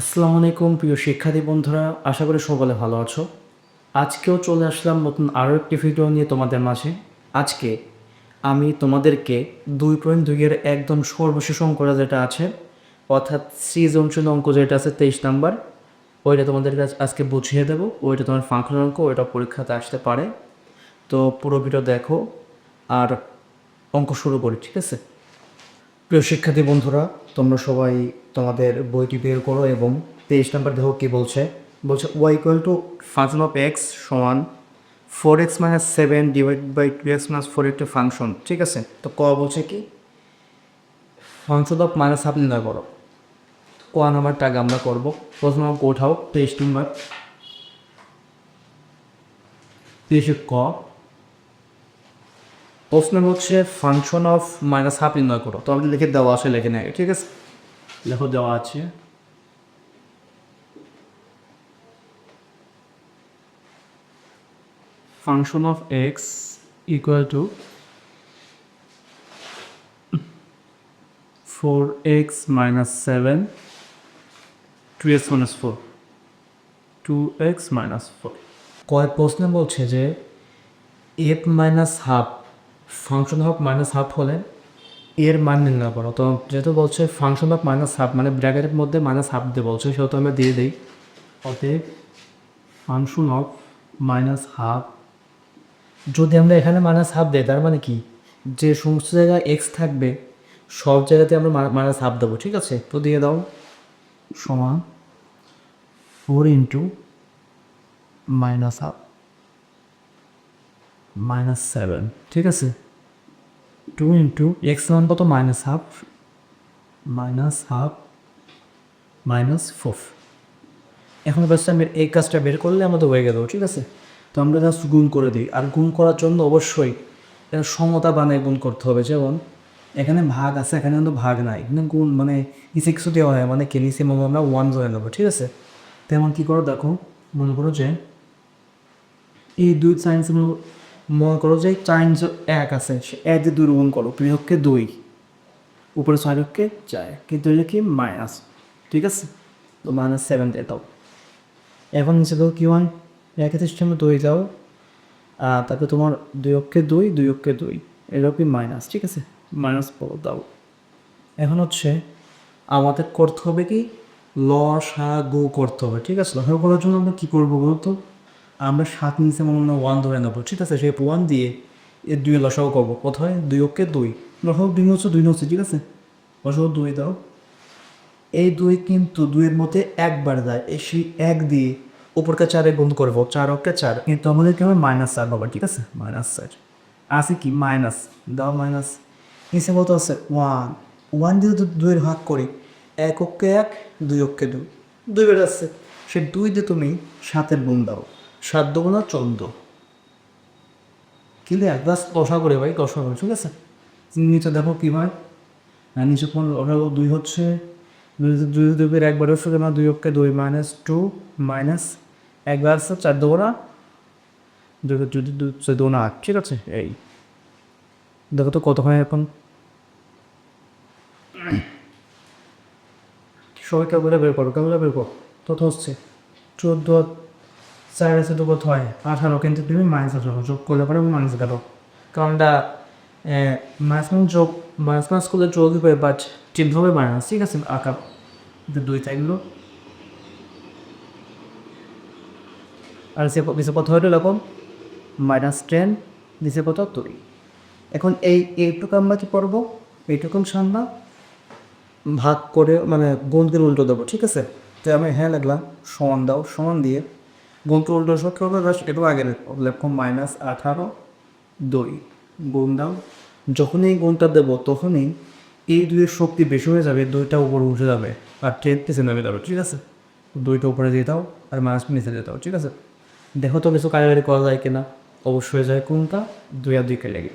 আসসালামু আলাইকুম, প্রিয় শিক্ষার্থী বন্ধুরা, আশা করি সকলে ভালো আছো। আজকেও চলে আসলাম নতুন আরও একটি ভিডিও নিয়ে তোমাদের মাঝে। আজকে আমি তোমাদেরকে দুই পয়েন্ট দুইয়ের একদম সর্বশেষ অঙ্কটা যেটা আছে, অর্থাৎ সৃজনশীল অঙ্ক যেটা আছে তেইশ নাম্বার, ওইটা তোমাদের কাছে আজকে বুঝিয়ে দেবো। ওইটা তোমার ফাংশন অঙ্ক, ওইটা পরীক্ষাতে আসতে পারে। তো পুরো ভিডিও দেখো, আর অঙ্ক শুরু করি, ঠিক আছে? প্রিয় শিক্ষার্থী বন্ধুরা, তোমরা সবাই তোমাদের বইটি বের করো এবং তেইশ নাম্বার দেখো কী বলছে। বলছে y equal to function of x সমান four x minus seven divide by two x minus four একটা ফাংশন ঠিক আছে? তো ক বলছে কি? ফাংশন অফ মাইনাস হাফ নির্ণয় করো। ক নাম্বারটা আগে আমরা করব। প্রথমে ওঠাও তেইশ নাম্বার তেইশে ক। প্রশ্ন হচ্ছে ফাংশন অফ মাইনাস হাফ নির্ণয় করো। তো আমাদের লিখে দেওয়া আছে লেখে নেয়। ঠিক আছে? লেখো দেওয়া আছে। Function of x equal to four x minus seven two x minus four two x minus four কয় প্রশ্নে বলছে যে F minus half function of minus half হলে এর মান নির্ণয় করো। তো যেহেতু বলছে ফাংশন অফ মাইনাস হাফ মানে ব্র্যাকেটের মধ্যে মাইনাস হাফ দিয়ে বলছে, সেহেতু আমরা দিয়ে দিই। অতএব ফাংশন অফ মাইনাস হাফ যদি আমরা এখানে মাইনাস হাফ দিই, তার মানে কি? যে সমস্ত জায়গায় এক্স থাকবে, সব জায়গাতে আমরা মাইনাস হাফ দেবো, ঠিক আছে? তো দিয়ে দাও, সমান four into minus half minus seven ঠিক আছে? টু ইন্টু এক্স ওয়ান কত? Minus half minus half minus four এখন ব্যাস আমি এই কাজটা বের করলে আমাদের হয়ে গেল, ঠিক আছে? তো আমরা জাস্ট গুণ করে দিই। আর গুণ করার জন্য অবশ্যই সমতা বানায় গুণ করতে হবে। যেমন এখানে ভাগ আছে, এখানে কিন্তু ভাগ নাই। এখানে গুণ মানে নিচে কিছু দেওয়া হয় মানে কে? মানে আমরা ওয়ান ধরে নেব, ঠিক আছে? তেমন কী করো দেখো, মনে করো যে এই দুই সাইন্স মনে করো যে চাইন্স এক আছে, সে এক দিয়ে দুই গুণ করো বৃহৎকে দুই। উপরে ছয় লক্ষে চার, কিন্তু এটা কি মাইনাস ঠিক আছে? তো মাইনাস সেভেন দিয়ে দাও। এখন নিচে দাও কি হয়? একের সিস্টেমে দুই দাও তারপরে তোমার দুই অক্ষে দুই দুই অক্ষে দুই এটা কি মাইনাস ঠিক আছে? মাইনাস ফোর দাও। এখন হচ্ছে আমাদের করতে হবে কি? ল, সা, গু করতে হবে, ঠিক আছে? লসা করার জন্য আমরা কী করব বলতো? আমরা সাত নিচে মনে ওয়ান ধরে নেব। ঠিক আছে, সেই ওয়ান দিয়ে এর দুই লসাও করব। কোথায় দুই অক্ষে দুই। লসাও দুই হচ্ছে দুই হচ্ছে ঠিক আছে? লসাও দুই দাও। এই দুই কিন্তু দুইয়ের মধ্যে একবার যায়। এই সেই এক দিয়ে উপরকে চারে গুণ করব। চার অক্ষে চার। কিন্তু আমাদের কি হবে মাইনাস চার বাবা, ঠিক আছে? মাইনাস চার। আছে কি? মাইনাস দাও মাইনাস নিচে কত আছে? ওয়ান ওয়ান দিয়ে তো দুইয়ের ভাগ করি, এক অক্ষে এক, দুই অক্ষে দুই। দুই বের আসছে সে দুই দিয়ে তুমি সাতের গুণ দাও। সাত দুগুণা চোদ্দ কিন্তু এক গ্লাস কষা করে ভাই কষা করে, ঠিক আছে? নিচে দেখো কী হয়? আর নিচে কোন দুই হচ্ছে, দুই দুই দুই একবার হচ্ছে না দুই অক্ষে দুই মাইনাস টু মাইনাস একবার আসছে চার দুগুণা, দুই দুই চোদ্দ আট, ঠিক আছে? এই। দেখো তো কত হয় এখন? সবাই কেবলে বের করো কেবলে বের করো। তত হচ্ছে। চোদ্দ চার আছে তো হয়, আঠারো কিন্তু তুমি মাইনাস আঠারো যোগ করলে পরে মাইনাস গেল। কারণ এটা মাইনাস মাইনাস যোগ মাইনাস মাইনাস করলে যোগ হবে বাট চিহ্ন হবে মাইনাস ঠিক আছে? আঁকা দুই থাকল আর সে নিচে কত হলো এরকম মাইনাস টেন নিচে কত দুই। এখন এই, এইটুকু আমরা কি পড়ব এইটুকু সামনা ভাগ করে মানে গুণকে উল্টো দেবো, ঠিক আছে? তো আমি হ্যাঁ লাগলাম সমান দাও, সমান দিয়ে গুণকে উল্টো সব কী হবে জাস্ট একটু আগে লেখো মাইনাস আঠারো দুই। গুণ দাও। যখনই এই গুণটা দেবো, তখনই এই দুইয়ের শক্তি বেশি হয়ে যাবে, দুইটা উপরে উঠে যাবে আর ট্রেন পিছিয়ে নেমে যাবে, ঠিক আছে? দুইটা উপরে দিয়ে দাও আর মাইনাস নিচে দিয়ে দাও, ঠিক আছে? দেখো তো কিছু কারিগরি করা যায় কিনা। অবশ্যই যায় কোনটা? দুই আর দুই গিয়ে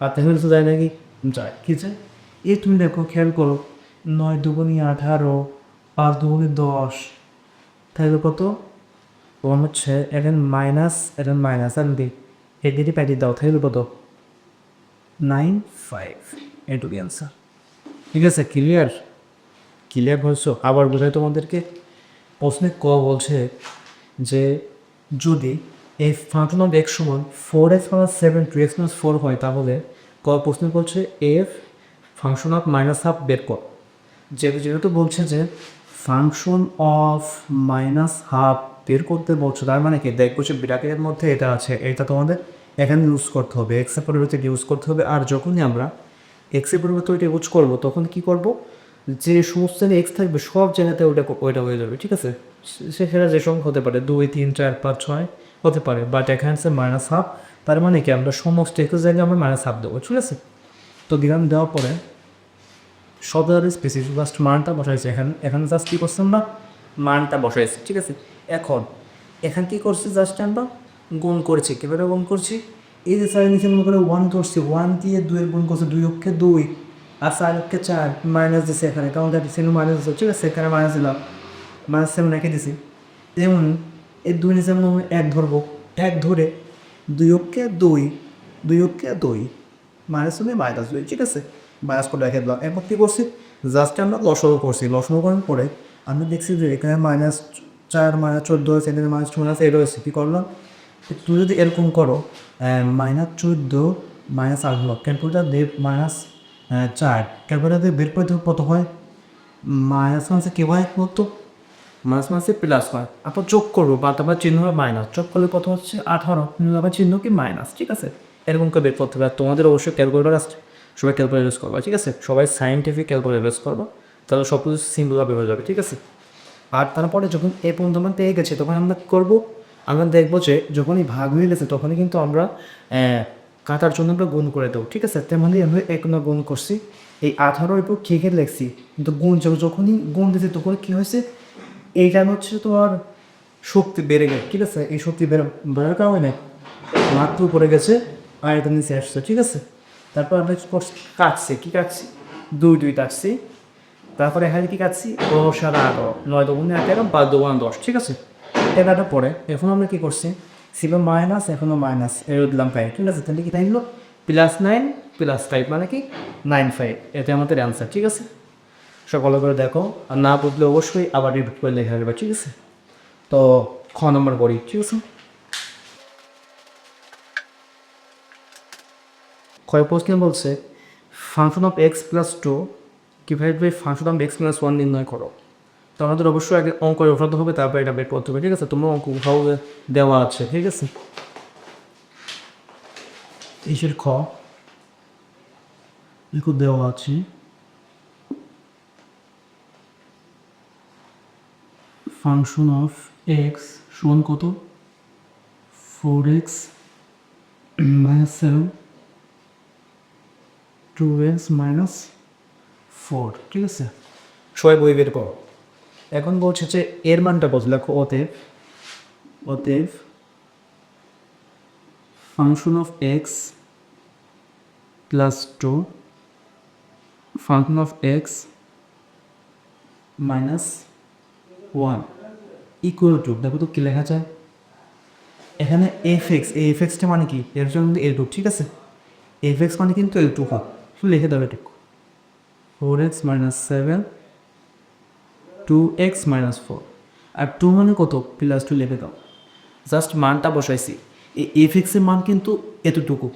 আর তেমন কিছু যায় নাকি? যায়। কী যায়? এই তুমি দেখো, খেয়াল করো, নয় দুগুনি আঠারো, পাঁচ দুগুনি দশ, তাহলে কত? ওয়ান হচ্ছে এখানে মাইনাস এখানে মাইনাস, আর দি এদিকে প্যাটি দাও, তাহলে নাইন ফাইভ এটুকু অ্যান্সার ঠিক আছে ক্লিয়ার ক্লিয়ার হয়েছো আবার বোঝাই তোমাদেরকে, প্রশ্নে ক বলছে যে যদি এই ফাংশন অফ এক্স সমান four x minus seven two x minus four হয়, তাহলে ক প্রশ্ন বলছে F function of minus half বের কর। যে- যেহেতু বলছে যে ফাংশন অফ মাইনাস হাফ বের করতে বলছো, তার মানে কি? দেখব ব্র্যাকেটের মধ্যে এটা আছে, এটা তোমাদের এখানে ইউজ করতে হবে এক্সের পরিবর্তে ইউজ করতে হবে, আর যখনই আমরা এক্সের পরিবর্তে ওইটা ইউজ করব, তখন কি করব? যে সমস্ত এক্স থাকবে, সব জায়গাতে ওইটা ওইটা হয়ে যাবে, ঠিক আছে? সেটা যে সংখ্যা হতে পারে, দুই, তিন, চার, পাঁচ, ছয় হতে পারে বাট এখানে আছে মাইনাস হাফ তার মানে কি? আমরা সমস্ত এক্সের জায়গায় আমরা মাইনাস হাফ দেবো, ঠিক আছে? তো দিলাম দেওয়ার পরে সব জায়গায় স্পেসিফিক জাস্ট মানটা বসাইছে, এখানে এখানে জাস্ট কী করছি আমরা মানটা বসাইছে, ঠিক আছে? এখন, এখান কী করছি জাস্ট আমরা গুণ করেছি, কীভাবে গুণ করছি? এই যে চার নিচে মনে করে ওয়ান করছি ওয়ান দিয়ে দুইয়ের গুণ করছে, দুই অক্ষে দুই। আর চার অক্ষে চার মাইনাস দিছে এখানে কারণ দ্যাট সেখানে মাইনাস দিচ্ছে ঠিক আছে? এখানে মাইনাস দিলাম মাইনাস সেভেন রেখে দিছি। যেমন এই দুই নিচে আমরা এক ধরবো, এক ধরে দুই অক্ষে দুই দুই অক্ষে দুই মাইনাস হবে মাইনাস দুই, ঠিক আছে? মাইনাস করে রেখে দিলাম। এরপর কী করছি? জাস্ট আমরা লসও করছি, লসও করার পরে আমরা দেখছি যে এখানে মাইনাস চার মাইনাস চোদ্দ আছে এখানে মাইনাস টু মাইনাস এইট হয়েছে কী করলাম তুমি যদি এরকম করো মাইনাস চোদ্দ, মাইনাস আট হলো, ক্যালকুলেটার দিয়ে মাইনাস চার, ক্যালকুলেটার দিয়ে বের করতে কত হয়? মাইনাস মাসে কে হয় বলতো? মাইনাস মাসে প্লাস হয়। আপনার যোগ করব, বা তারপর চিহ্ন হবে মাইনাস। যোগ করলে কত হচ্ছে? আঠারো। আবার চিহ্ন কি মাইনাস, ঠিক আছে? এরকম করে বের করতে হবে। আর তোমাদের অবশ্যই ক্যালকুলেটার আসছে সবাই ক্যালকুলেটার ইউজ করবা, ঠিক আছে? সবাই সাইন্টিফিক ক্যালকুলেটার ইউজ করব, তাহলে সব কিছু সিম্পলভাবে হয়ে যাবে, ঠিক আছে? আর তারপরে যখন এ পর্যন্ত আমরা পেয়ে গেছে, তখন আমরা করব? আমরা দেখব যে যখনই ভাগ হয়ে গেছে, তখনই কিন্তু আমরা কাটার জন্য আমরা গুণ করে দেবো, ঠিক আছে? তেমনই আমরা না গুণ করছি। এই আঠারোর উপর খেয়ে লেখছি? কিন্তু গুণ যখন- যখনই গুণ দিয়েছে তখন কী হয়েছে? এইটা হচ্ছে তোমার শক্তি বেড়ে গেছে, ঠিক আছে? এই শক্তি বেড়ে, বেড়ার কারণে মাত্র পড়ে গেছে, আর এটা নিচে আসছে, ঠিক আছে? তারপর আমরা কাটছি, কী কাটছি? দুই দুই কাটছি তারপরে এখানে কি কাটছি? আর এগারো নয় দুগুণে এগারো বা দুগুণ দশ, ঠিক আছে? এগারোটা পরে এখন আমরা কি করছি? ছিল মাইনাস, এখনও মাইনাস এর দিলাম ফাইভ ঠিক আছে? তাহলে কি টাইম হলো? প্লাস নাইন প্লাস ফাইভ মানে কি? নাইন ফাইভ এটা আমাদের অ্যান্সার ঠিক আছে? সকলে করে দেখো, আর না বুঝলে অবশ্যই আবার রিপিট করে লেখা যাবে ঠিক আছে? তো খ নম্বর পড়ি, ঠিক আছে? ক্ষয় প্রশ্ন বলছে function of x plus two কীভাবে by function of x plus one নির্ণয় করো। তো আমাদের অবশ্যই আগে অঙ্ক উঠাতে হবে, তারপরে এটা বের করতে হবে, ঠিক আছে? তোমরা অঙ্ক উঠাও দেওয়া আছে, ঠিক আছে? ইসের খ এগুলো দেওয়া আছে। ফাংশন অফ এক্স সমান কত? Four x minus seven two x minus four, ঠিক আছে? সবাই বই বের করো। এখন বলছে যে এর মানটা বলছে দেখো, অতএব অতএব function of x plus two function of x minus one equal to দেখো তো কী লেখা যায়। এখানে এফ এক্স এফ এক্সটা মানে কি? এর জন্য এল টু ঠিক আছে? এফ এক্স মানে কিন্তু এল টু হোক লিখে দেবে ঠিক। Four x minus seven two x minus four আর টু মানে কত? প্লাস টু লিখে দাও। জাস্ট মানটা বসাইছি। এই এফ এক্সের মান কিন্তু এতটুকু।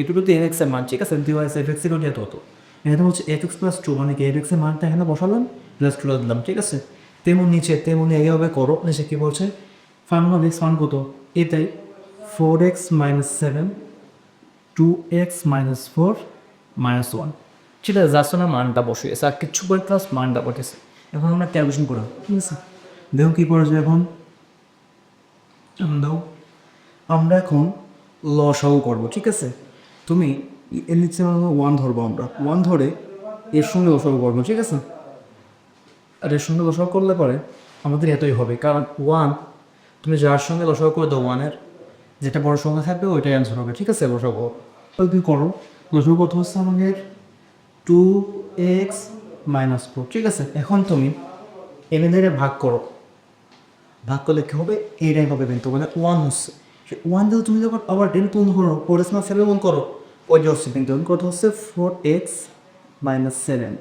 এটুকু তো এফ এক্সের মান। ঠিক আছে? দেওয়া আছে এফ এক্সের ওটা এত হতো এখানে হচ্ছে এফ এক্স প্লাস টু মানে কি? এফ এক্সের মানটা এখানে বসালাম প্লাস টু দিলাম। ঠিক আছে? তেমন নিচে, তেমনি এগিয়ে করো। নিচে কী বলছে? অফ এক্স মান কত? এটাই four x minus seven two x minus four minus one আছে যার সঙ্গে মানটা বসিয়েছে আর কিচ্ছু করে প্লাস মানটা বসেছে। এখন আমরা ক্যালকুলেশন করলাম ঠিক আছে? দেখো কী করেছে এখন? দাও আমরা এখন লসাও করব, ঠিক আছে? তুমি এর নিচে ওয়ান ধরবো আমরা। ওয়ান ধরে এর সঙ্গে লসাও করব, ঠিক আছে? আর এর সঙ্গে লসাও করলে পরে আমাদের এতই হবে। কারণ ওয়ান তুমি যার সঙ্গে লসাও করে দাও ওয়ানের যেটা বড় সংখ্যা থাকবে ওইটাই অ্যান্সার হবে, ঠিক আছে? লসাও তাহলে তুমি করো। লসাও কত হচ্ছে আমাদের টু এক্স মাইনাস ফোর ঠিক আছে, এখন তুমি এনে ধরে ভাগ করো। ভাগ করলে কী হবে? এইটাই হবে কিন্তু মানে ওয়ান হচ্ছে। সে ওয়ান দিয়ে তুমি যখন আবার টেন পূর্ণ করো ফোর এক্স মাইনাস সেভেন করো, ওই যে হচ্ছে কিন্তু কত হচ্ছে? ফোর এক্স মাইনাস সেভেন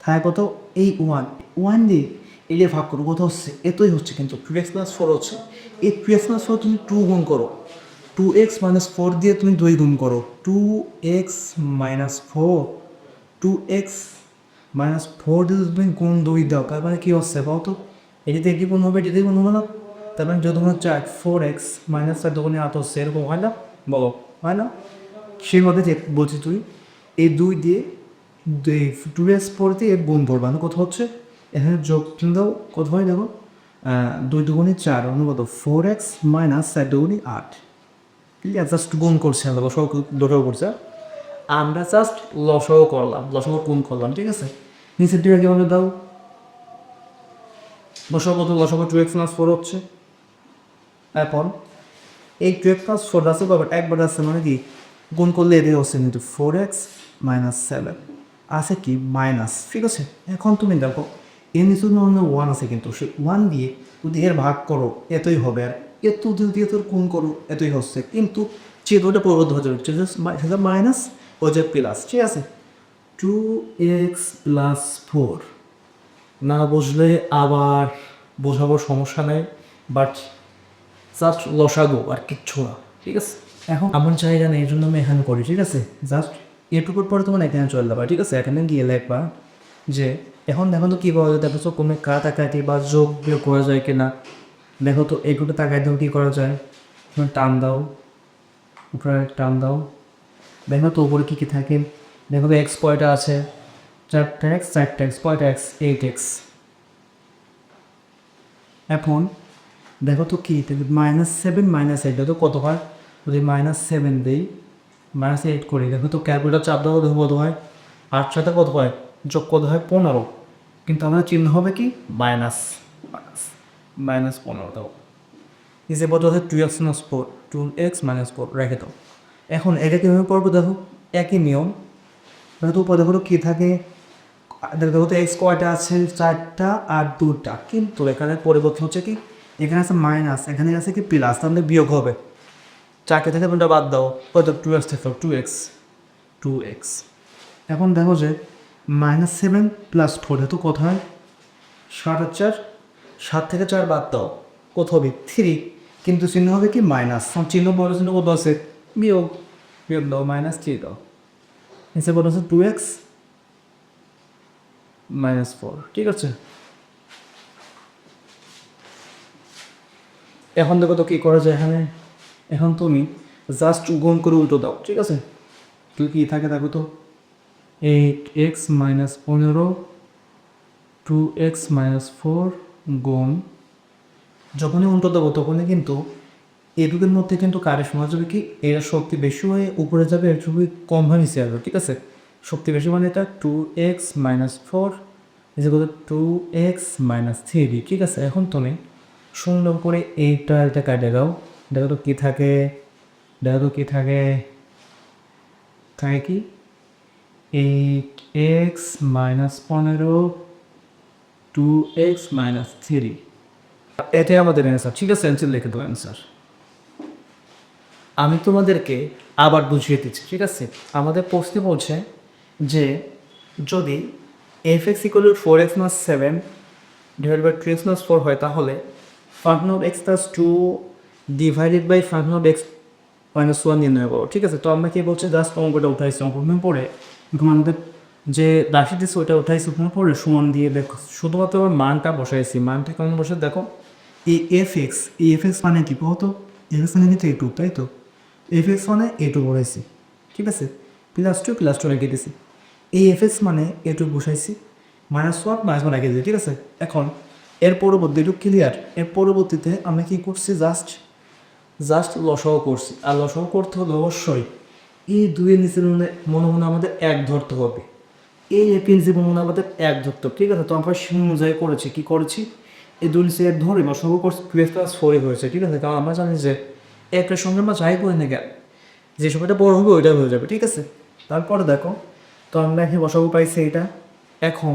থাকে কত? এই ওয়ান ওয়ান দিয়ে এই যে ভাগ করো, কত হচ্ছে? এতই হচ্ছে কিন্তু টু এক্স প্লাস ফোর হচ্ছে। এই টু এক্স প্লাস ফোর তুমি টু গুণ করো। টু এক্স মাইনাস ফোর দিয়ে তুমি দুই গুণ করো। Two x minus four two x minus four তুমি গুণ দুই দাও। তার মানে কী হচ্ছে বলো তো? এটিতে কি গুণ হবে? এটিতে গুণ হবে না? তার মানে যদি তোমার চার ফোর এক্স মাইনাস চার দোকানে আট হচ্ছে এরকম হয় না? বলো। হয় না? সেই মধ্যে বলছি তুই এই দুই দিয়ে দুই টু এক্স ফোর দিয়ে গুণ করবা না কত হচ্ছে? এখানে যোগ দাও। কত হয় দেখো? দুই দুগুণে চার অনুগত ফোর এক্স মাইনাস চার দুগুণে আট। জাস্ট গুণ করছে আমরা লসও দুটো করছে আমরা জাস্ট লসও করলাম। লসও গুণ করলাম, ঠিক আছে? নিচের দিকে কীভাবে দাও? লসও কত লসও টু এক্স প্লাস ফোর হচ্ছে। এখন এই টু এক্স প্লাস ফোর আছে বাবার একবার আছে মানে কি? গুণ করলে এদের হচ্ছে কিন্তু ফোর এক্স মাইনাস সেভেন আছে কি? মাইনাস ঠিক আছে? এখন তুমি দেখো, এর নিচে ওয়ান আছে কিন্তু। সে ওয়ান দিয়ে যদি এর ভাগ করো, এতই হবে আর। এত দিয়ে তোর গুণ করো, এতই হচ্ছে। কিন্তু চেতোটা পরিবর্তন হচ্ছে মাইনাস ও যে প্লাস ঠিক আছে? টু এক্স প্লাস ফোর না বুঝলে আবার বোঝাবো সমস্যা নেই বাট জাস্ট লসাগো আর কিচ্ছু না, ঠিক আছে? এখন আমার জায়গা নেই এই জন্য আমি এখানে করি, ঠিক আছে? জাস্ট এটুকুর পরে তোমার এখানে চলে যাবা, ঠিক আছে? এখানে গিয়ে লেখবা যে, এখন দেখো তো কী করা যায়, দেখো তো কোনো কাটাকাটি বা যোগ বিয়োগ করা যায় কি না দেখো তো এগুলো তাকাই দাও কী করা যায়? টান দাও, উপরে টান দাও। দেখো তো উপরে কী কী থাকে। দেখো তো এক্স পয়টা আছে। চারটা এক্স চারটা এক্স পয়টা এক্স এইট এক্স এখন দেখো তো কি মাইনাস সেভেন মাইনাস এইট দেখো কত হয়? যদি মাইনাস সেভেন দিই মাইনাস এইট করি, দেখো তো ক্যালকুলেটার চাপ দেওয়া কত হয়? আট সাথে কত হয়? যোগ কত হয়? পনেরো। কিন্তু আমাদের চিহ্ন হবে কি? মাইনাস মাইনাস মাইনাস পনেরো দাও বলতে হচ্ছে two x minus four two x minus four রেখে দাও। এখন এটা কীভাবে করব দেখো? একই নিয়ম। দেখো তো উপরে দেখো তো কী থাকে? দেখো তো এক্স কয়টা আছে? চারটা আর দুটা। কিন্তু এখানে পরিবর্তন হচ্ছে কি? এখানে আছে মাইনাস এখানে আছে কি প্লাস তাহলে বিয়োগ হবে। চারটে থেকে তোমরা বাদ দাও। কত টু এক্স থেকে টু এক্স টু এক্স এখন দেখো যে মাইনাস সেভেন প্লাস ফোর তো কত হয়? সাত আর চার। সাত থেকে চার বাদ দাও। কত হবে? থ্রি কিন্তু চিহ্ন হবে কি? মাইনাস চিহ্ন বড় চিহ্ন কত আছে? বিয়োগ বিয়োগ দাও মাইনাস থ্রি দাও এসে বলা হচ্ছে টু এক্স মাইনাস ফোর ঠিক আছে এখন দেখো তো কী করা যায় এখানে। এখন তুমি জাস্ট গুণ করে উল্টো দাও, ঠিক আছে? তুই কি থাকে দেখো তো? এইট এক্স মাইনাস পনেরো টু এক্স মাইনাস ফোর গুণ, যখনই উল্টো দেবো তখনই কিন্তু এটুকের মধ্যে কিন্তু কারের সময় যাবে কি, এর শক্তি বেশি হয়ে উপরে যাবে, এর ছবি কম হয়ে নিচে আসবে, ঠিক আছে? শক্তি বেশি মানে এটা টু এক্স মাইনাস ফোর কত টু এক্স মাইনাস থ্রি ঠিক আছে? এখন তুমি সুন্দর করে এইটা এটা কাটে দাও। দেখো তো কী থাকে, দেখো তো কী থাকে থাকে কি? এইট এক্স মাইনাস পনেরো টু এক্স মাইনাস থ্রি এটাই আমাদের অ্যান্সার ঠিক আছে? অ্যান্সার লিখে দেবো অ্যান্সার আমি তোমাদেরকে আবার বুঝিয়ে দিচ্ছি। ঠিক আছে? আমাদের প্রশ্নে বলছে যে যদি F x equal to four x minus seven divide by two x minus four হয়, তাহলে function of x plus two divided by function of x minus one নির্ণয় করো। ঠিক আছে? তো আমরা কি বলছি? জাস্ট অঙ্কটা উঠাইছি। পরে এখন আমাদের যে রাশি দিচ্ছে ওইটা উঠাইছি ওখানে পরে সমান দিয়ে দেখো। শুধুমাত্র মানটা বসাইছি। মানটা কেমন বসে? দেখো, এই এফ এক্স এই এফ এক্স মানে কি কত এফ এক্স মানে এ টু তাই তো? এফ এক্স মানে এ টু বসাইছি ঠিক আছে? প্লাস টু প্লাস টু রেখে দিছি। এই এফ এক্স মানে এ টু বসাইছি মাইনাস ওয়ান মাইনাস ওয়ান রেখে ঠিক আছে? এখন, এর পরবর্তী একটু ক্লিয়ার এর পরবর্তীতে আমরা কি করছি জাস্ট জাস্ট লসাও করছি। আর লসাও করতে হলে অবশ্যই এই দুইয়ের নিচে মনে মনে আমাদের এক ধরতে হবে। এই প্রিন্সিপাল মনে আমাদের এক ধরতে হবে, ঠিক আছে? তো আমরা সেই অনুযায়ী করেছি। কী করেছি? এই দুই নিচে এক ধরে লসাও করছি টুয়েলভ প্লাস ফোরে হয়েছে, ঠিক আছে? কারণ আমরা জানি যে সঙ্গে আমরা যাই করে না যে সময়টা বড় হবে, ওইটা হয়ে যাবে, ঠিক আছে? তারপরে দেখো, তো আমরা এখানে বসাবো পাইছি এটা। এখন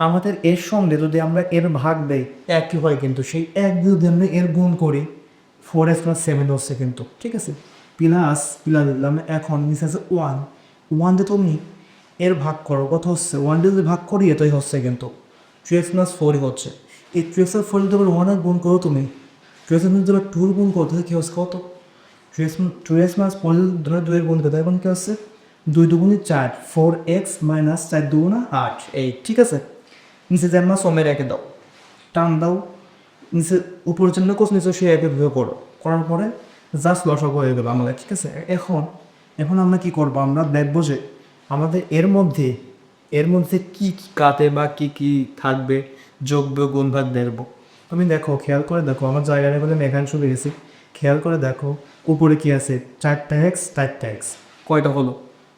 আমাদের এর সঙ্গে যদি আমরা এর ভাগ দেই, একই হয় কিন্তু, সেই এক যদি আমরা এর গুণ করি ফোর এক্স প্লাস সেভেন হচ্ছে কিন্তু, ঠিক আছে? প্লাস প্লাস দিলাম এখন নিচে আছে ওয়ান ওয়ান দিয়ে তুমি এর ভাগ করো, কত হচ্ছে? ওয়ান দিয়ে যদি ভাগ করি এটাই হচ্ছে কিন্তু। টু এক্স প্লাস ফোরই হচ্ছে। এই টু এক্সের ফোর যদি ওয়ান আর গুণ করো তুমি টু এক্স যদি টুর গুণ করো তাহলে কী হচ্ছে কত two x two x plus four ধরে দুইয়ের গুণ করতে এখন কী হচ্ছে দুই দুগুণে চার ফোর এক্স মাইনাস চার দুগুণা আট এই ঠিক আছে? নিচে না সমের একে দাও। টান দাও। নিচে উপরের জন্য কোচ নিচে সে একে ভেবে করো। করার পরে জাস্ট লসক হয়ে গেলো আমাদের, ঠিক আছে? এখন এখন আমরা কি করব? আমরা দেখব যে আমাদের এর মধ্যে এর মধ্যে কি কি কাটে বা কি কি থাকবে, যোগ বিয়োগ গুণ ভাগ দেখব। তুমি দেখো, খেয়াল করে দেখো, আমার জায়গাটা বলে মেঘান শুরু গেছি। খেয়াল করে দেখো, উপরে কি আছে? চারটা এক্স চারটা এক্স কয়টা হলো?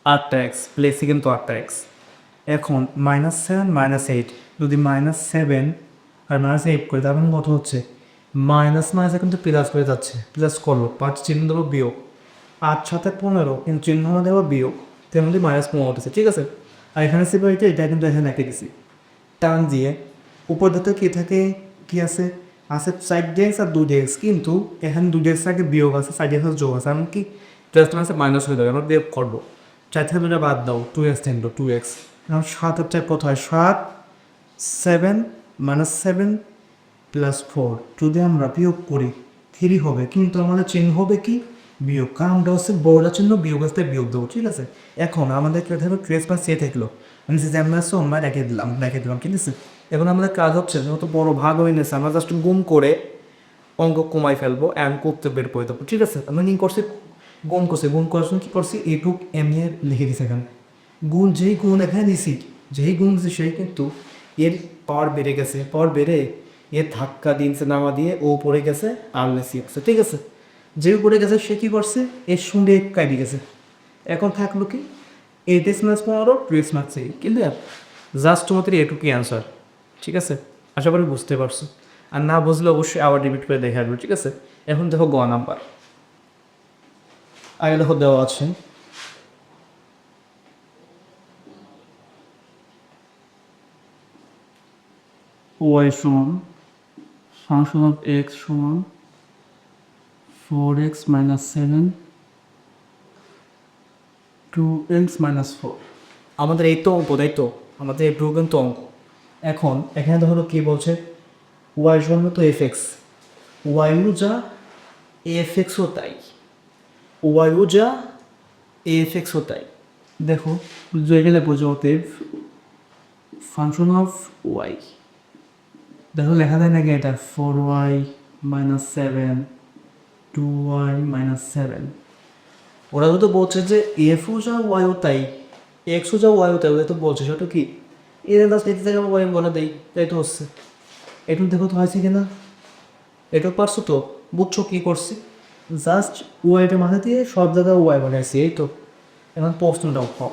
আটটা এক্স প্লেসে কিন্তু আটটা এক্স এখন মাইনাস সেভেন মাইনাস এইট যদি মাইনাস সেভেন আর মাইনাস এইট করে, তার মানে কত হচ্ছে? মাইনাস মাইনাসে কিন্তু প্লাস করে যাচ্ছে। প্লাস করল, পাঁচ চিহ্ন দেবো বিয়োগ। আট সাথে পনেরো, কিন্তু চিহ্ন দেবো বিয়োগ। তেমনি মাইনাস পনেরো হতেছে, ঠিক আছে? আর এখানে সিপারিটা এটা কিন্তু এখানে এঁকে গেছি টান দিয়ে, উপর দিকে কী থাকে? কি আছে? আছে সাইড ডেক্স আর দুই ডেক্স কিন্তু এখানে দুই ডেক্স আগে বিয়োগ আছে সাইড ডেক্স যোগ আছে। আমি এমনকি জাস্ট আছে মাইনাস হয়ে যাবে, আমরা বিয়োগ করব। চার থেকে বাদ দাও two x ten two x এখন সাত হচ্ছে কত হয়? সাত seven minus seven plus four যদি আমরা বিয়োগ করি থ্রি হবে, কিন্তু আমাদের চিহ্ন হবে কি? বিয়োগ। কারণ ওটা হচ্ছে বড় চিহ্ন বিয়োগ আসতে বিয়োগ দেবো, ঠিক আছে? এখন আমাদের কি ট্রেস পাস সে থাকল। আমি যে আমরা আসছো আমরা রেখে দিলাম রেখে দিলাম, ঠিক আছে? এখন আমাদের কাজ হচ্ছে, যেহেতু বড় ভাগ হয়ে নিয়েছে আমরা জাস্ট গুম করে অঙ্ক কমাই ফেলব অ্যান্ড করতে বের করে দেবো। ঠিক আছে? আমরা কি করছি? গুণ করছি। গুণ করার সময় কী করছি? এটুক এম এ লিখে দিছে এখানে। গুণ যেই গুণ এখানে দিছি, যেই গুণ দিছি সেই কিন্তু এর পাওয়ার বেড়ে গেছে। পাওয়ার বেড়ে এর ধাক্কা দিনছে নামা দিয়ে ও পড়ে গেছে, আর লেসি গেছে ঠিক আছে? যে পড়ে গেছে, সে কী করছে? এর সঙ্গে কাটি গেছে। এখন থাকল কি? এইট এক্স মাস পনেরো টু এক্স মাস কিন্তু জাস্ট তোমাদের এটুকুই অ্যান্সার ঠিক আছে? আশা করি বুঝতে পারছ। আর না বুঝলে অবশ্যই আবার রিপিট করে দেখে আসবে ঠিক আছে? এখন দেখো গ নাম্বার। আগে দেখো দেওয়া আছে। ওয়াই সমান ফাংশন অফ এক্স সমান four x minus seven two x minus four আমাদের এই তো অঙ্ক তাই তো? আমাদের এই কিন্তু অঙ্ক। এখন এখানে ধরো কি বলছে? ওয়াই সমান তো এফ এক্স ওয়াইও যা এফ এক্সও তাই। ওয়াইও যা এফ এক্সও তাই। দেখো যেখানে বোঝো অতএব ফাংশন অফ ওয়াই দেখো লেখা যায় নাকি এটা? Four y minus seven two y minus seven ওরা তো বলছে যে এফও যা ওয়াইও তাই এক্সও যা ওয়াইও তাই, ওদের তো বলছে সেটা কি? এর লাস্ট এতে থেকে ওয়াই বলে দেই তো হচ্ছে। একটু দেখো তো হয়েছে কিনা? এটা পারছ তো? বুঝছ কী করছি? জাস্ট ওয়াইটা মাথা দিয়ে সব জায়গায় ওয়াই বানাইছি, এই তো। এখন প্রশ্নটাও খাও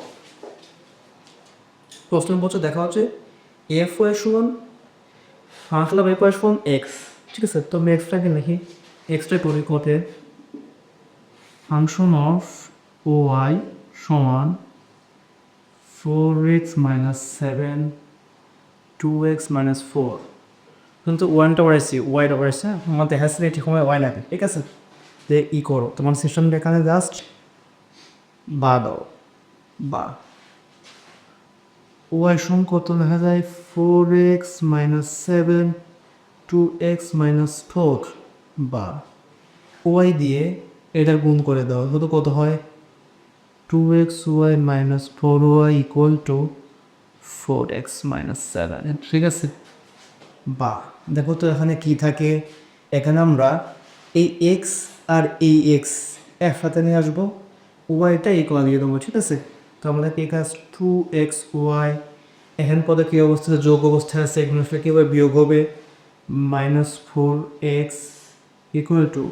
প্রশ্ন বলছে, দেখা হচ্ছে এফ ওয়াই সমান অফ এফ ওয়াই সমান এক্স ঠিক আছে? তো আমি এক্সটাকে লিখি এক্সটা করি কতে ফাংশন অফ ওয়াই সমান four x minus seven two x minus four কিন্তু ওয়ানটা বাড়াইছি ওয়াইটা বাড়াইছে আমার দেখাচ্ছে ঠিক সময় ওয়াই লাগে ঠিক আছে? যে ই করো, তোমার সিস্টেম এখানে জাস্ট বা দাও, বা। ওয়াই সমান কত লেখা যায়? Four x minus seven two x minus four বা। ওয়াই দিয়ে এটা গুণ করে দাও হতো কত হয়? Two x y minus four y equal to four x minus seven ঠিক আছে। বা দেখো তো এখানে কি থাকে? এখানে আমরা এই এক্স আর এই এক্স একসাথে নিয়ে আসব। ওয়াইটা ইকুয়াল দিয়ে দেবো ঠিক আছে? তো আমাদের কি কাজ? টু এক্স ওয়াই এখানে পদে কী অবস্থা যোগ অবস্থায় আছে এগুলো আসলে কীভাবে বিয়োগ হবে minus four x equal to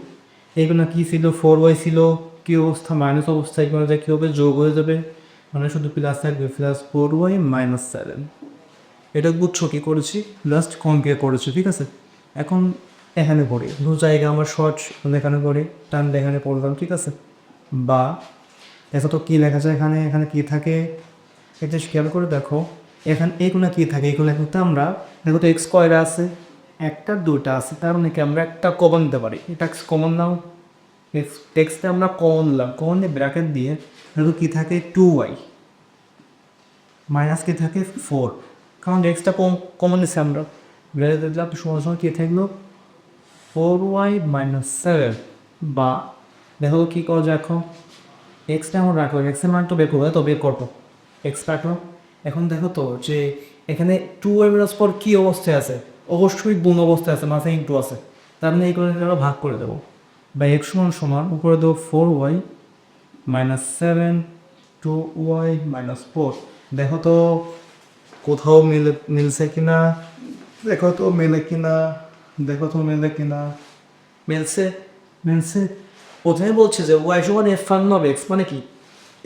এইগুলো কী ছিল? ফোর ওয়াই ছিল। কী অবস্থা মাইনাস অবস্থায় এগুলো যে কী হবে যোগ হয়ে যাবে? মানে শুধু প্লাস থাকবে plus four y minus seven এটা বুঝছ কী করেছি? লাস্ট কমকে করেছি, ঠিক আছে? এখন এখানে পড়ি। দু জায়গা আমার শর্ট এখানে করি টান এখানে পড়লাম, ঠিক আছে? বা, দেখো তো কী লেখা যায় এখানে এখানে কী থাকে? এটা খেয়াল করে দেখো। এখানে এগুলো কী থাকে? এগুলো কিন্তু আমরা, দেখো তো এক্স কয়রা আছে, একটা দুটা আছে, তার মানে কি আমরা একটা কমন দিতে পারি? এটা কমন নাও। টেক্সটে আমরা কমন নিলাম। কমন দিয়ে ব্র্যাকেট দিয়ে দেখো কী থাকে? টু ওয়াই মাইনাস কি থাকে? ফোর কারণ এক্সটা কম কমন নিচ্ছে আমরা। গ্রেটার দিলাম সমান সমান কী থাকল? ফোর ওয়াই মাইনাস সেভেন বা দেখো কী করা যায় এখন? এক্সটা এমন রাখো। এক্সের মান তো বের করব তো বের করব। এক্স রাখল এখন দেখো তো যে এখানে টু ওয়াই মাইনাস ফোর কী অবস্থায় আছে? অবশ্যই গুণ অবস্থায় আছে মাঝে ইন্টু আছে। তার মানে এই করে ভাগ করে দেবো। বা এক্স সমান সমান উপরে দেবো four y minus seven two y minus four. দেখো তো কোথাও মিলে মিলছে কিনা? দেখো তো মেলে কিনা? দেখো তো মেলে কিনা? মিলছে? মিলছে? প্রথমে বলছে যে ওয়াই সমান এফ ফান হবে, এক্স মানে কি?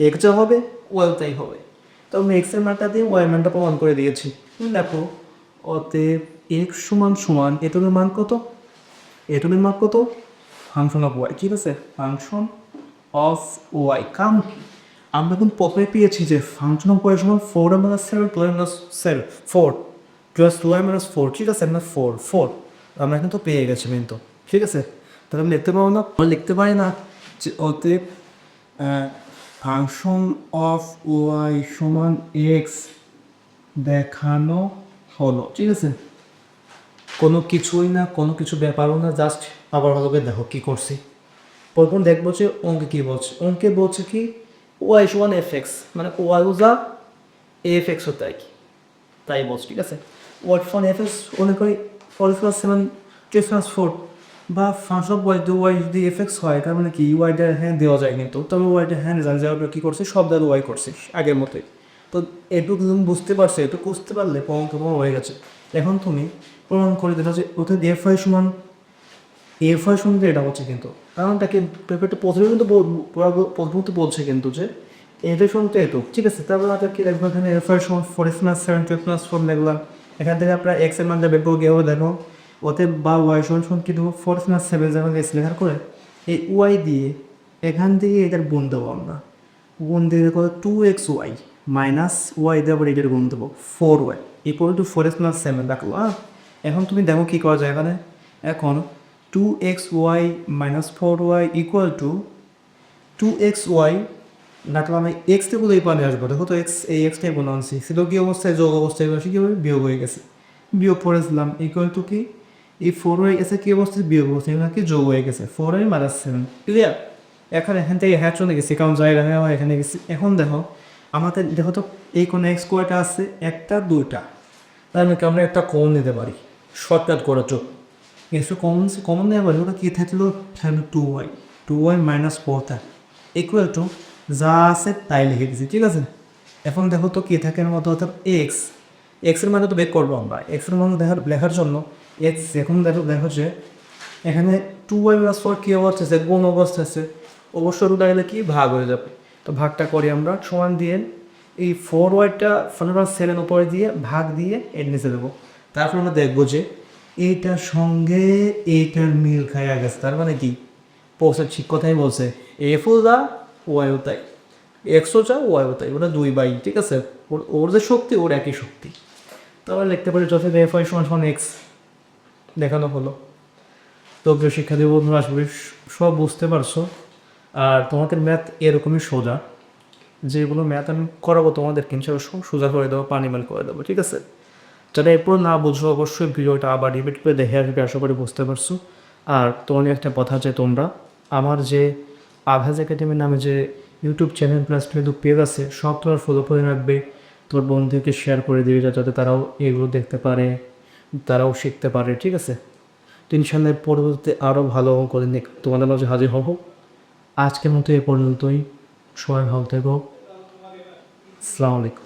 এক্স যা হবে, ওয়াই তাই হবে। তো আমি এক্সের মানটা দিয়ে ওয়াই মানটা প্রমাণ করে দিয়েছি। দেখো, অতএব এক্স সমান সমান এটুকুর মান কত? এটুকুর মান কত? ফাংশন অফ ওয়াই, ঠিক আছে? ফাংশন অফ ওয়াই কাম আমরা এখন প্রথমে পেয়েছি যে ফাংশন অফ ওয়াই সমান four minus seven two minus seven four plus two minus four ঠিক আছে? না ফোর ফোর আমরা কিন্তু পেয়ে গেছি কিন্তু ঠিক আছে? তাহলে আমি লিখতে পারব না? আমরা লিখতে পারি না যে অতএব ফাংশন অফ ওয়াই সমান এক্স দেখানো হলো, ঠিক আছে? কোনো কিছুই না, কোনো কিছু ব্যাপারও না জাস্ট আবার ভালো করে দেখো কী করছি। পরপর দেখব যে অঙ্কে কী বলছে। অঙ্কে বলছে কি ওয়াই সমান এফ এক্স মানে ওয়াই যা এফ এক্সও কি। তাই বলছে, ঠিক আছে? ওয়াট ফোন এফ এক্স মনে করি four plus seven two plus four বা ফাংশন ওয়াই দু ওয়াই যদি এফ এক্স হয়, তার মানে কি ওয়াইটা হ্যাঁ দেওয়া যায় কিন্তু। তবে ওয়াইটা হ্যাঁ জানি যে আমরা কী করছি? সব দাদা ওয়াই করছে, আগের মতোই। তো এটুকু তুমি বুঝতে পারছ একটু বুঝতে পারলে প্রমাণ তোমার হয়ে গেছে। এখন তুমি প্রমাণ করে দিলে যে ওতে এফ ওয়াই সমান এফ ওয়াই সমান এটা হচ্ছে কিন্তু। কারণটা কি? পেপারটা প্রথমে কিন্তু প্রথমত বলছে কিন্তু যে এটা শুনতে তো। এটু ঠিক আছে, তারপর আমাদের কি লিখব এখানে? এফ ওয়াই সমান four plus seven two plus four লিখলাম এখান থেকে আপনার এক্সের বের করে গিয়েও দেখো। ওতে বা ওয়াই সমান সমান কি দেবো? ফোর প্লাস সেভেন যেমন এক্স লেখার করে। এই ওয়াই দিয়ে এখান থেকে এটার গুণ দেবো আমরা। গুণ দিয়ে দেখো two x y minus y দিয়ে আবার এটার গুণ দেবো four y equal to four x plus seven রাখল হ্যাঁ? এখন তুমি দেখো কী করা যায় এখানে। এখন two x y minus four y equal to two x y রাখলাম আমি এক্স টেবল এই পানে আসব। দেখো তো এক্স এই এক্স টেবল আনছি। ছিল কি অবস্থায়? যোগ অবস্থায় বসে কী হবে? বিয়োগ হয়ে গেছে। বিয়োগ করেছিলাম ইকুয়াল টু কি? এই ফোর ওয়াই এসে কি অবস্থায়? বিয়োগ অবস্থায়। কি যোগ হয়ে গেছে? Four y minus seven clear এখন, এখান থেকে হ্যাঁ চলে গেছি। কারণ জায়গা হ্যাঁ এখানে গেছি। এখন দেখো, আমাদের দেখো তো এই কোনো এক্স কয়টা আছে? একটা, দুইটা। তার মানে আমরা একটা কমন নিতে পারি। শর্টকাট করার জন্য। এক্সট্রা কমন কমন নেওয়া পারি ওটা কী থাকল থাকল two y two y minus ফোরটা ইকুয়াল টু যা আছে তাই লিখে দিছি ঠিক আছে এখন দেখো তো কী থাকে এর মতো অর্থাৎ এক্স এক্সের মানে তো বের করব আমরা এক্সের মানে দেখার লেখার জন্য এক্স এখন দেখো দেখো যে এখানে টু ওয়াই প্লাস ফোর কী অবস্থা আছে? কোন অবস্থা আছে। অবশ্য রুটা গেলে কি? ভাগ হয়ে যাবে। তো ভাগটা করি আমরা, সমান দিয়ে এই ফোর ওয়াইটা ফোর সেভেন উপরে দিয়ে ভাগ দিয়ে এর নিচে দেবো। তারপর আমরা দেখব যে এইটার সঙ্গে এটার মিল খাইয়া গেছে তার মানে কি? পৌঁছে ঠিক কথাই বলছে। এফও যা ওয়াইও তাই। এক্সও যা ওয়াইও তাই। ওটা দুই বাই, ঠিক আছে? ওর ওর যে শক্তি, ওর একই শক্তি। তাহলে লিখতে পারি যথেষ্ট এফ ওয়াই সমান সমান এক্স দেখানো হলো। তো প্রিয় শিক্ষার্থী বন্ধুরা, আশা করি সব বুঝতে পারছ। আর তোমাদের ম্যাথ এরকমই সোজা। যেগুলো ম্যাথ আমি করাবো তোমাদের কিন্তু সব সোজা করে দেবো, পানি মেল করে দেবো, ঠিক আছে? যারা এরপর না বুঝো, অবশ্যই ভিডিওটা আবার রিপিট করে দেখে আসবে, আশা করি বুঝতে পারছ। আর তোমাদের একটা কথা যে তোমরা, আমার যে আভাজ একাডেমি নামে যে YouTube channel plus Facebook page আছে, সব তোমার ফলো করে রাখবে। তোমার বন্ধুদেরকে শেয়ার করে দিবে যাতে তারাও এগুলো দেখতে পারে, তারাও শিখতে পারে, ঠিক আছে? তো ইনশাল্লাহ পরবর্তীতে আরও ভালো করে নে- তোমাদের মাঝে হাজির হব। আজকের মতো এ পর্যন্তই। সবাই ভালো থেকো। আসসালামু আলাইকুম।